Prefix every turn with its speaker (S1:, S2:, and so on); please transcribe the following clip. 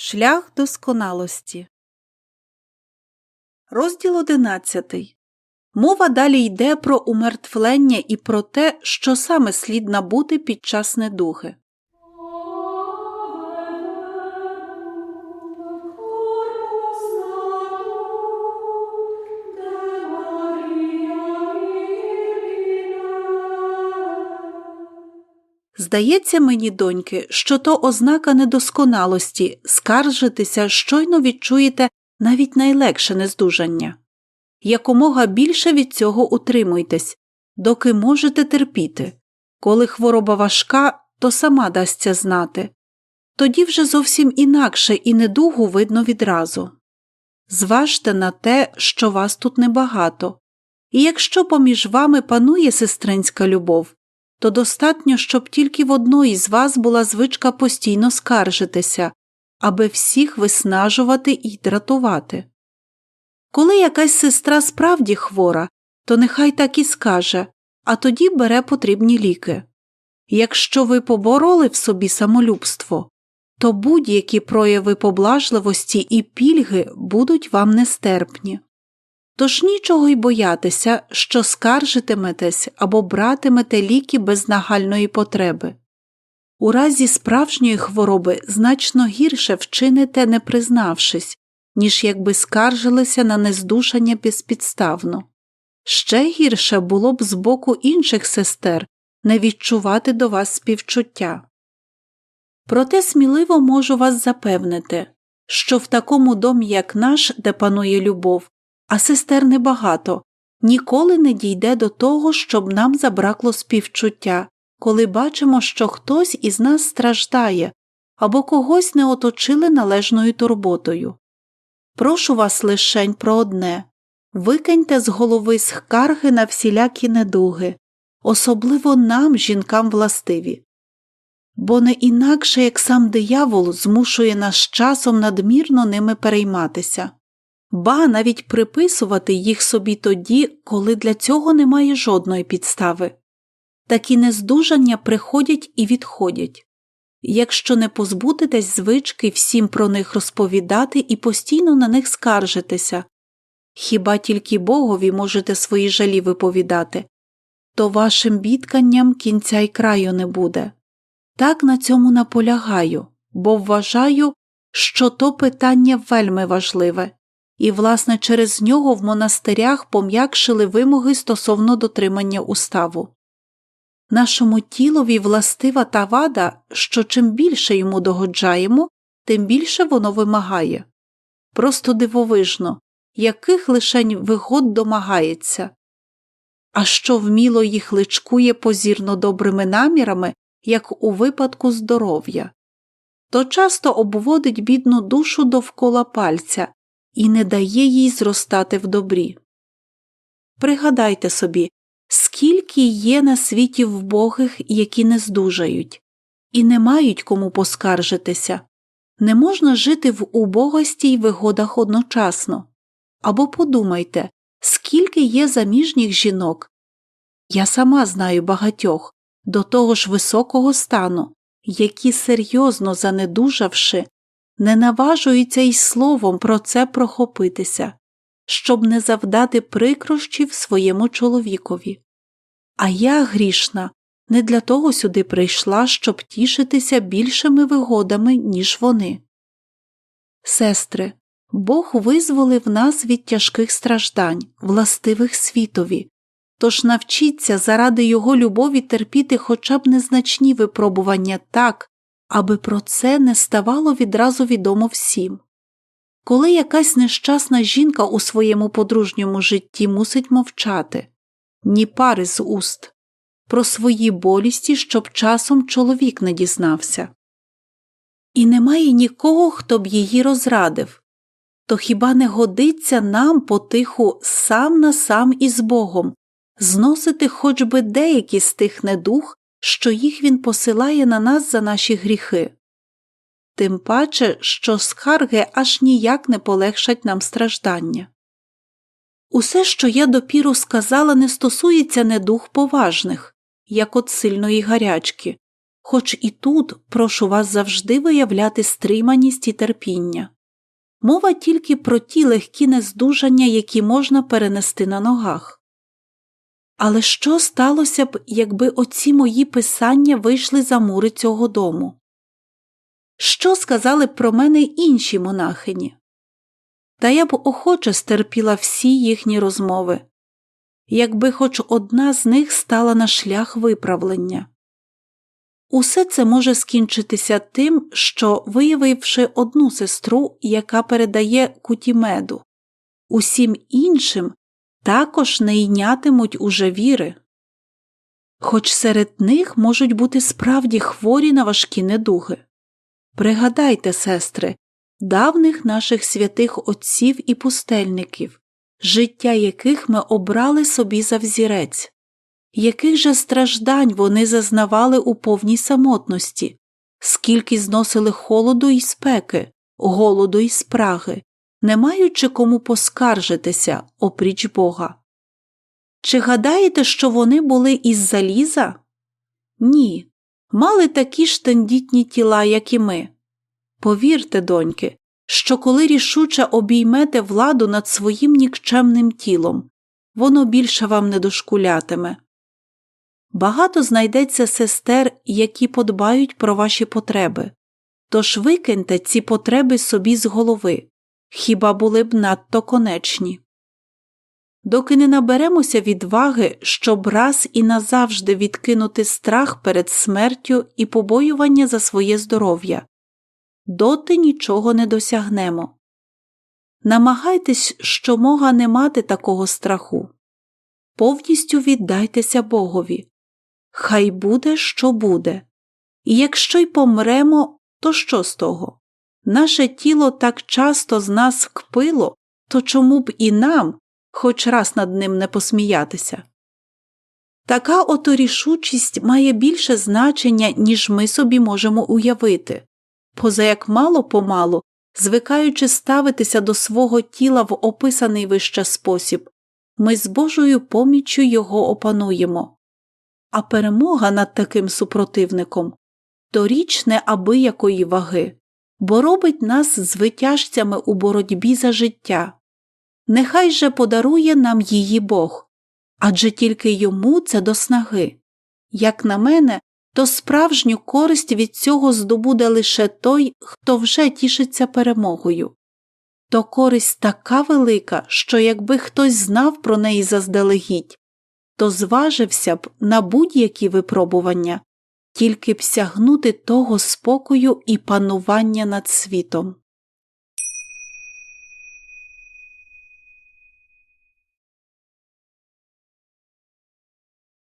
S1: Шлях досконалості. Розділ одинадцятий. Мова далі йде про умертвлення і про те, що саме слід набути під час недуги. Здається мені, доньки, що то ознака недосконалості скаржитися, щойно відчуєте навіть найлегше нездужання. Якомога більше від цього утримуйтесь, доки можете терпіти. Коли хвороба важка, то сама дасться знати. Тоді вже зовсім інакше і недугу видно відразу. Зважте на те, що вас тут небагато, і якщо поміж вами панує сестринська любов, то достатньо, щоб тільки в одної з вас була звичка постійно скаржитися, аби всіх виснажувати і дратувати. Коли якась сестра справді хвора, то нехай так і скаже, а тоді бере потрібні ліки. Якщо ви побороли в собі самолюбство, то будь-які прояви поблажливості і пільги будуть вам нестерпні. Тож нічого й боятися, що скаржитиметесь або братимете ліки без нагальної потреби. У разі справжньої хвороби значно гірше вчините, не признавшись, ніж якби скаржилися на нездушання безпідставно. Ще гірше було б з боку інших сестер не відчувати до вас співчуття. Проте сміливо можу вас запевнити, що в такому домі, як наш, де панує любов, а сестер небагато, ніколи не дійде до того, щоб нам забракло співчуття, коли бачимо, що хтось із нас страждає або когось не оточили належною турботою. Прошу вас лишень про одне викиньте з голови скарги на всілякі недуги, особливо нам, жінкам властиві. Бо не інакше як сам диявол змушує нас часом надмірно ними перейматися ба навіть приписувати їх собі тоді, коли для цього немає жодної підстави. Такі нездужання приходять і відходять. Якщо не позбудетесь звички всім про них розповідати і постійно на них скаржитися, хіба тільки Богові можете свої жалі виповідати, то вашим бідканням кінця й краю не буде. Так на цьому наполягаю, бо вважаю, що то питання вельми важливе, і, власне, через нього в монастирях пом'якшили вимоги стосовно дотримання уставу. Нашому тілові властива та вада, що чим більше йому догоджаємо, тим більше воно вимагає. Просто дивовижно, яких лишень вигод домагається. А що вміло їх личкує позірно добрими намірами, як у випадку здоров'я, то часто обводить бідну душу довкола пальця і не дає їй зростати в добрі. Пригадайте собі, скільки є на світі вбогих, які не здужають, і не мають кому поскаржитися, не можна жити в убогості й вигодах одночасно. Або подумайте, скільки є заміжніх жінок. Я сама знаю багатьох, до того ж високого стану, які серйозно занедужавши, не наважується й словом про це прохопитися, щоб не завдати прикрощів своєму чоловікові. А я, грішна, не для того сюди прийшла, щоб тішитися більшими вигодами, ніж вони. Сестри, Бог визволив нас від тяжких страждань, властивих світові, тож навчіться заради Його любові терпіти хоча б незначні випробування так, аби про це не ставало відразу відомо всім. Коли якась нещасна жінка у своєму подружньому житті мусить мовчати, ні пари з уст, про свої болісті, щоб часом чоловік не дізнався. І немає нікого, хто б її розрадив, то хіба не годиться нам потиху сам на сам із Богом зносити хоч би деякі з тих недух, що їх він посилає на нас за наші гріхи, тим паче, що скарги аж ніяк не полегшать нам страждання. Усе, що я допіру сказала, не стосується недух поважних, як от сильної гарячки, хоч і тут прошу вас завжди виявляти стриманість і терпіння. Мова тільки про ті легкі нездужання, які можна перенести на ногах. Але що сталося б, якби оці мої писання вийшли за мури цього дому? Що сказали б про мене інші монахині? Та я б охоче стерпіла всі їхні розмови, якби хоч одна з них стала на шлях виправлення. Усе це може скінчитися тим, що, виявивши одну сестру, яка передає кутімеду, усім іншим також не йнятимуть уже віри. Хоч серед них можуть бути справді хворі на важкі недуги. Пригадайте, сестри, давних наших святих отців і пустельників, життя яких ми обрали собі за взірець яких же страждань вони зазнавали у повній самотності, скільки зносили холоду і спеки, голоду і спраги, не маючи кому поскаржитися опріч Бога. Чи гадаєте, що вони були із заліза? Ні, мали такі ж тендітні тіла, як і ми. Повірте, доньки, що коли рішуче обіймете владу над своїм нікчемним тілом, воно більше вам не дошкулятиме. Багато знайдеться сестер, які подбають про ваші потреби, тож викиньте ці потреби собі з голови, хіба були б надто конечні. Доки не наберемося відваги, щоб раз і назавжди відкинути страх перед смертю і побоювання за своє здоров'я, доти нічого не досягнемо. Намагайтесь щомога не мати такого страху. Повністю віддайтеся Богові, Хай буде, що буде. І якщо й помремо, то що з того? Наше тіло так часто з нас кпило, то чому б і нам хоч раз над ним не посміятися? Така ото рішучість має більше значення, ніж ми собі можемо уявити, поза як мало помалу, звикаючи ставитися до свого тіла в описаний вище спосіб, ми з Божою поміччю його опануємо. А перемога над таким супротивником то річ неабиякої ваги, бо робить нас звитяжцями у боротьбі за життя. Нехай же подарує нам її Бог, адже тільки йому це до снаги. Як на мене, то справжню користь від цього здобуде лише той, хто вже тішиться перемогою. То користь така велика, що якби хтось знав про неї заздалегідь, то зважився б на будь-які випробування, тільки б сягнути того спокою і панування над світом.